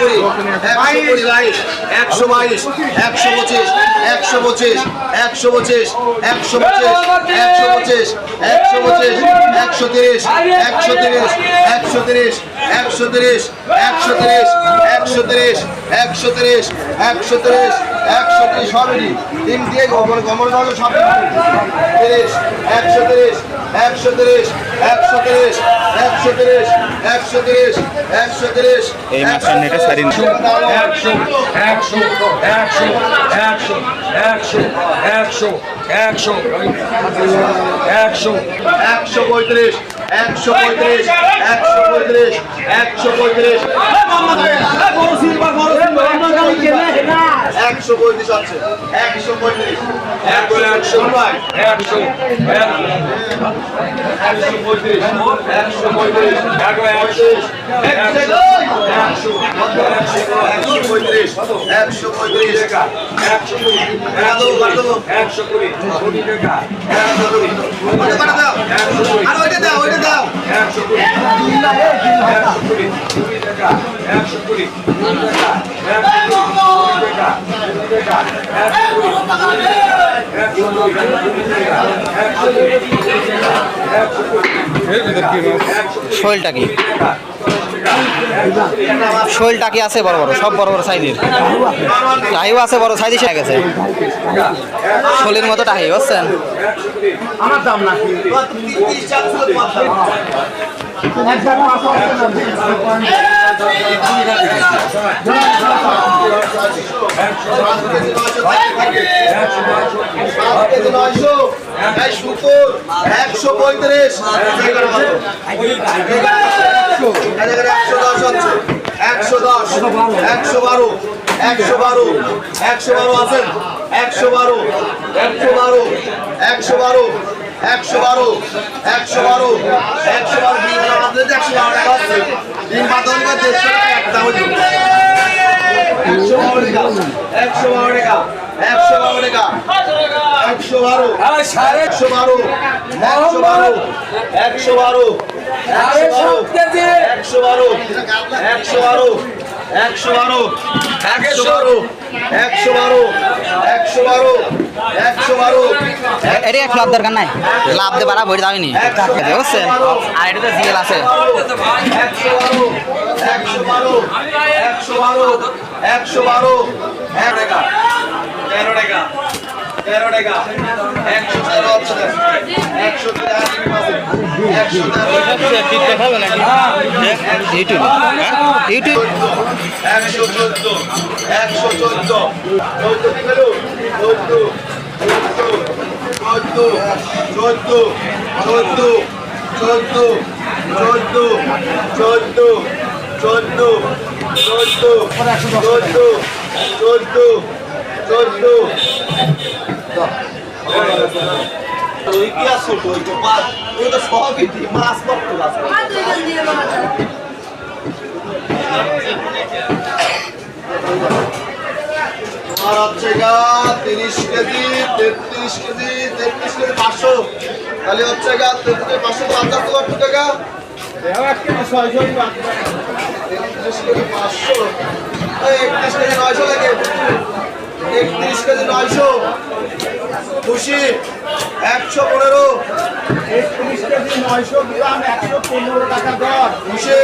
কুড়ি একশো বাইশ একশো বাইশ একশো পঁচিশ একশো পঁচিশ একশো পঁচিশ একশো পঁচিশ একশো পঁচিশ একশো পঁচিশ একশো তিরিশ একশো তিরিশ একশো তিরিশ একশো তিরিশ একশো তিরিশ একশো তিরিশ একশো তিরিশ একশো তিরিশ একশো তিরিশ হবে তিন দিয়ে গমর গমর সব তিরিশ একশো তিরিশ একশো তিরিশ একশো তিরিশ একশো তিরিশ একশো তিরিশ একশো তিরিশ এই মাছটার নেটে সারি। একশো একশো একশো একশো একশো একশো একশো একশো একশো পঁয়ত্রিশ একশো পঁয়ত্রিশ একশো পঁয়ত্রিশ একশো পঁয়ত্রিশ। একশো পঁয়ত্রিশ একশো পঁয়ত্রিশ। একশো একশো একশো একশো পঁয়ত্রিশ। একশো একশো একশো একশো একশো পঁয়ত্রিশ। একশো পঁয়ত্রিশ। একশো কুড়ি একশো কুড়ি কোটি টাকা দাও ওইটা দাও একশো কুড়ি একশো কুড়ি কুড়ি টাকা একশো কুড়ি কুড়ি টাকা একশো কুড়ি কুড়ি টাকা কুড়ি টাকা একশো কুড়ি একশো কুড়ি কুড়ি টাকা একশো কুড়ি কুড়ি টাকা একশো কুড়ি শোলটা কি? শোলটা কি আছে? বড় বড়, সব বড় বড় সাইজের। টাহিও আছে, বড় সাইজে সে গেছে। শোলের মতো টাহি, বুঝছেন? চারশো নয়শো শুকুর একশো পঁয়ত্রিশ একশো দশ হচ্ছে একশো দশ একশো বারো একশো বারো একশো বারো আছেন একশো বারো একশো বারো একশো বারো একশো বারো একশো বারো একশো বারো আমাদের একশো বারো টাকা আছে টাকা একটা হচ্ছে একশো বারো টাকা একশো বারো টাকা একশো বারো টাকা একশো বারো একশো বারো একশো বারো একশো বারো একশো বারো একশো বারো একশো বারো একশো বারো একশো বারো একশো বারো একশো বারো এটা এক লাভ দরকার নাই। লাভ দিয়ে বাড়া বই দাওনি বুঝছেন? আর এটা তো জিএল আছে। একশো বারো। টাকা। তেরো টাকা। তেরো টাকা। একশো তেরো। একশো চোদ্দ। একশো চোদ্দ। চোদ্দ চোদ্দ চোদ্দ চোদ্দ চোদ্দ চোদ্দ চোদ্দ চোদ্দ চোদ্দ চোদ্দ চোদ্দ চোদ্দ ওই কি আসো তো ওই তো মাছ ওই তো সবই মাছ করতো মাছ তোমার হচ্ছে গা তিরিশ কেজি তেত্রিশ কেজি তেত্রিশ কেজি পাঁচশো। তাহলে হচ্ছে গা তেত্রিশ পাঁচশো পঞ্চাশ কত টাকা। তেত্রিশ কেজি পাঁচশো। একত্রিশ কেজি নয়শো লাগে। একত্রিশ কেজি নয়শো। খুশি? একশো পনেরো। একত্রিশ কেজি নয়শো গ্রাম একশো পনেরো টাকা দর। খুশি?